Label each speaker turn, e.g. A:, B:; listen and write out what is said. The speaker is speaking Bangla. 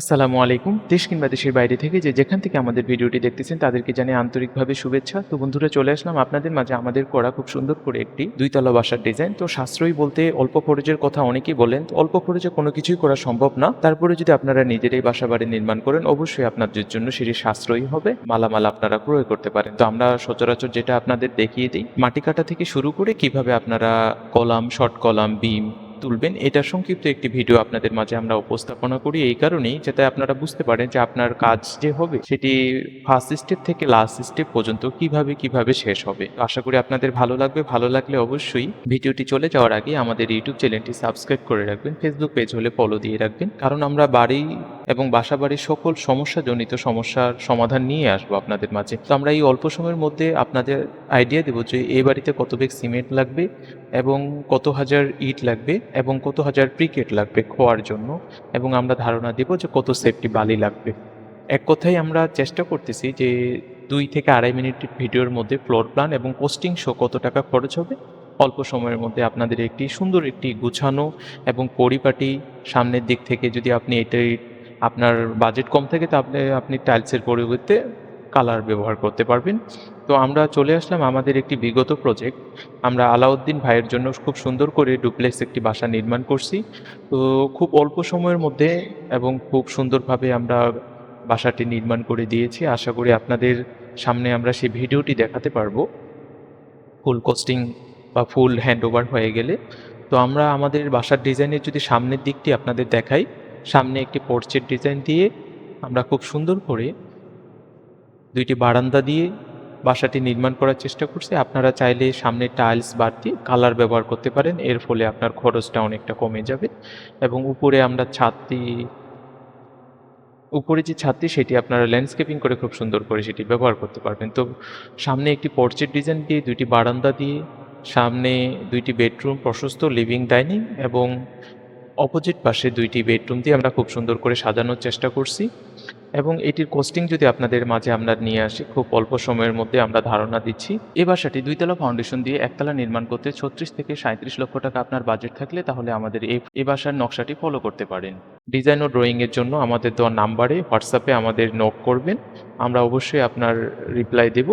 A: আসসালামু আলাইকুম। দেশ কিংবা দেশের বাইরে থেকে যে যেখান থেকে আমাদের ভিডিওটি দেখতেছেন, তাদেরকে জানিয়ে আন্তরিকভাবে শুভেচ্ছা। তো বন্ধুরা, চলে আসলাম আপনাদের মাঝে আমাদের করা খুব সুন্দর করে একটি দুইতলা বাসার ডিজাইন তো সাশ্রয়ী বলতে অল্প খরচের কথা অনেকেই বলেন, তো অল্প খরচে কোনো কিছুই করা সম্ভব না। তারপরে যদি আপনারা নিজেরাই বাসা বাড়ি নির্মাণ করেন, অবশ্যই আপনাদের জন্য সেটি সাশ্রয়ী হবে। মালামাল আপনারা ক্রয় করতে পারেন। তো আমরা সচরাচর যেটা আপনাদের দেখিয়ে দিই, মাটি কাটা থেকে শুরু করে কীভাবে আপনারা কলাম, শর্ট কলাম, বিম তুলবেন। এটা সংক্ষিপ্ত একটি ভিডিও আপনাদের মাঝে আমরা উপস্থাপনা করি। এই কারণেই যাতে আপনারা বুঝতে পারেন যে আপনার কাজ যে হবে, সেটি ফার্স্ট স্টেপ থেকে লাস্ট স্টেপ পর্যন্ত কীভাবে কীভাবে শেষ হবে। আশা করি আপনাদের ভালো লাগবে। ভালো লাগলে অবশ্যই ভিডিওটি চলে যাওয়ার আগে আমাদের ইউটিউব চ্যানেলটি সাবস্ক্রাইব করে রাখবেন। ফেসবুক পেজ হলে ফলো দিয়ে রাখবেন। কারণ আমরা বাড়ি এবং বাসা বাড়ির সকল সমস্যাজনিত সমস্যার সমাধান নিয়ে আসব আপনাদের মাঝে। তো আমরা এই অল্প সময়ের মধ্যে আপনাদের আইডিয়া দেবো যে এই বাড়িতে কত বেগ সিমেন্ট লাগবে এবং কত হাজার ইট লাগবে এবং কত হাজার প্রিকেট লাগবে খোয়ার জন্য এবং আমরা ধারণা দেব যে কত সেফটি বালি লাগবে। এক কথায় আমরা চেষ্টা করতেছি যে দুই থেকে আড়াই মিনিট ভিডিওর মধ্যে ফ্লোর প্ল্যান এবং পোস্টিং শো কত টাকা খরচ হবে। অল্প সময়ের মধ্যে আপনাদের একটি সুন্দর একটি গুছানো এবং পরিপাটি সামনের দিক থেকে যদি আপনি এটাই আপনার বাজেট কম থাকে তাহলে আপনি টাইলসের পরিবর্তে কালার ব্যবহার করতে পারবেন। তো আমরা চলে আসলাম আমাদের একটি বিগত প্রজেক্ট আমরা আলাউদ্দিন ভাইয়ের জন্য খুব সুন্দর করে ডুপ্লেক্স একটি বাসা নির্মাণ করছি। তো খুব অল্প সময়ের মধ্যে এবং খুব সুন্দরভাবে আমরা বাসাটি নির্মাণ করে দিয়েছি। আশা করি আপনাদের সামনে আমরা সেই ভিডিওটি দেখাতে পারব। ফুল কস্টিং বা ফুল হ্যান্ড ওভার হয়ে গেলে। তো আমরা আমাদের বাসার ডিজাইনের যদি সামনের দিকটি আপনাদের দেখাই সামনে একটি পোর্চের ডিজাইন দিয়ে আমরা খুব সুন্দর করে দুইটি বারান্দা দিয়ে বাসাটি নির্মাণ করার চেষ্টা করছি। আপনারা চাইলে সামনে টাইলস বাড়তি কালার ব্যবহার করতে পারেন। এর ফলে আপনার খরচটা অনেকটা কমে যাবে এবং উপরে আমরা ছাদটি উপরে যে ছাদটি সেটি আপনারা ল্যান্ডস্কেপিং করে খুব সুন্দর করে সেটি ব্যবহার করতে পারবেন। তো সামনে একটি পর্চের ডিজাইন দিয়ে দুইটি বারান্দা দিয়ে, সামনে দুইটি বেডরুম প্রশস্ত লিভিং ডাইনিং এবং অপোজিট পাশে দুইটি বেডরুম দিয়ে আমরা খুব সুন্দর করে সাজানোর চেষ্টা করছি। এবং এটির কোস্টিং যদি আপনাদের মাঝে আমরা নিয়ে আসি, খুব অল্প সময়ের মধ্যে আমরা ধারণা দিচ্ছি। এ বাসাটি দুইতলা ফাউন্ডেশন দিয়ে একতলা নির্মাণ করতে ছত্রিশ থেকে সাঁত্রিশ লক্ষ টাকা আপনার বাজেট থাকলে তাহলে আমাদের এ বাসার নকশাটি ফলো করতে পারেন। ডিজাইন ও ড্রয়িংয়ের জন্য আমাদের দেওয়া নাম্বারে হোয়াটসঅ্যাপে আমাদের নোট করবেন। আমরা অবশ্যই আপনার রিপ্লাই দেব।